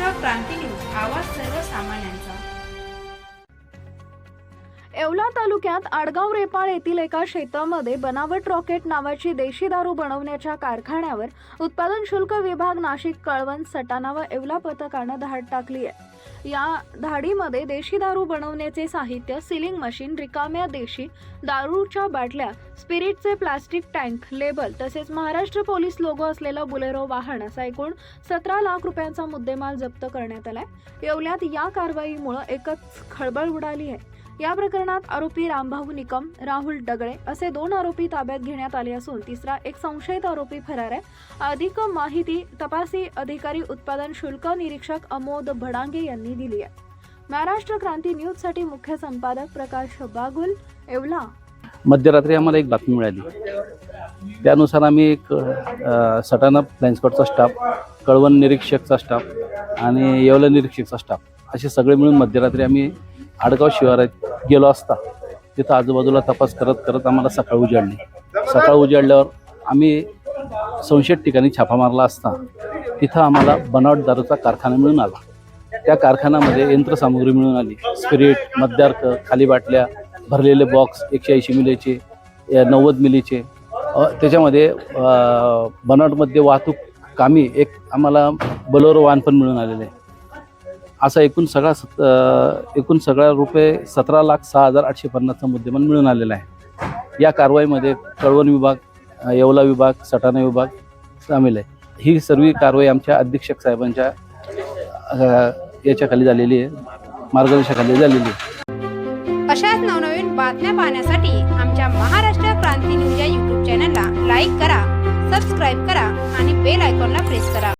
Maharashtra Kranti news आवाज सर्वसामान्यांचा. येवला तालुक्यात आडगाव रेपाळ येथील एका शेतामध्ये बनावट रॉकेट नावाची देशी दारू बनवण्याच्या कारखान्यावर उत्पादन शुल्क विभाग नाशिक कळवण सटाणा व येवला पथकानं धाड टाकली आहे. या धाडीमध्ये देशी दारू बनवण्याचे साहित्य सिलिंग मशीन रिकाम्या देशी दारूच्या बाटल्या स्पिरिटचे प्लास्टिक टँक लेबल तसेच महाराष्ट्र पोलीस लोगो असलेलं बुलेरो वाहन असा एकूण सतरा लाख रुपयांचा मुद्देमाल जप्त करण्यात आलाय. येवल्यात या कारवाईमुळे एकच खळबळ उडाली आहे. या प्रकरणात आरोपी रामभाऊ निकम राहुल डगळे असे दोन आरोपी ताब्यात घेण्यात आले असून तिसरा एक संशयित आरोपी फरार आहे. अधिक माहिती तपासी अधिकारी उत्पादन शुल्क निरीक्षक अमोद भडांगे यांनी दिली आहे. महाराष्ट्र क्रांती न्यूजसाठी मुख्य संपादक प्रकाश बागुल येवला मध्यरात्री आम्हाला एक बातमी मिळाली. त्यानुसार आम्ही एक सटाणा फ्लाइंस्कॉटचा स्टाफ कळवण निरीक्षकचा स्टाफ आणि येवला निरीक्षकचा स्टाफ असे सगळे मिळून मध्यरात्री आम्ही आडगाव शिवारात गेलो असता तिथं आजूबाजूला तपास करत करत आम्हाला सकाळ उजाडली. सकाळ उजाडल्यावर आम्ही संशयित ठिकाणी छापा मारला असता तिथं आम्हाला बनावट दारूचा कारखाना मिळून आला. त्या कारखान्यामध्ये यंत्रसामुग्री मिळून आली. स्पिरिट मद्यार्क खाली बाटल्या भरलेले बॉक्स एकशे ऐंशी मिलीचे या नव्वद मिलीचे. त्याच्यामध्ये बनावटमध्ये वाहतूक कामी एक आम्हाला बलोरो वाहन पण मिळून आलेलं आहे. असा एकूण सगळा सत एकूण सगळा रुपये सतरा लाख सहा हजार आठशे पन्नासचा मुद्देमाल मिळून आलेला आहे. या कारवाईमध्ये कळवण विभाग येवला विभाग सटाणा विभाग सामील आहे. ही सर्व कारवाई आमच्या अधीक्षक साहेबांच्या याच्याखाली झालेली आहे. मार्गदर्शनाखाली झालेली आहे. अशाच नवनवीन बातम्या पाहण्यासाठी आमच्या महाराष्ट्र क्रांती न्यूज या यूट्यूब चॅनलला लाईक करा सबस्क्राईब करा आणि बेल आयकॉनला प्रेस करा.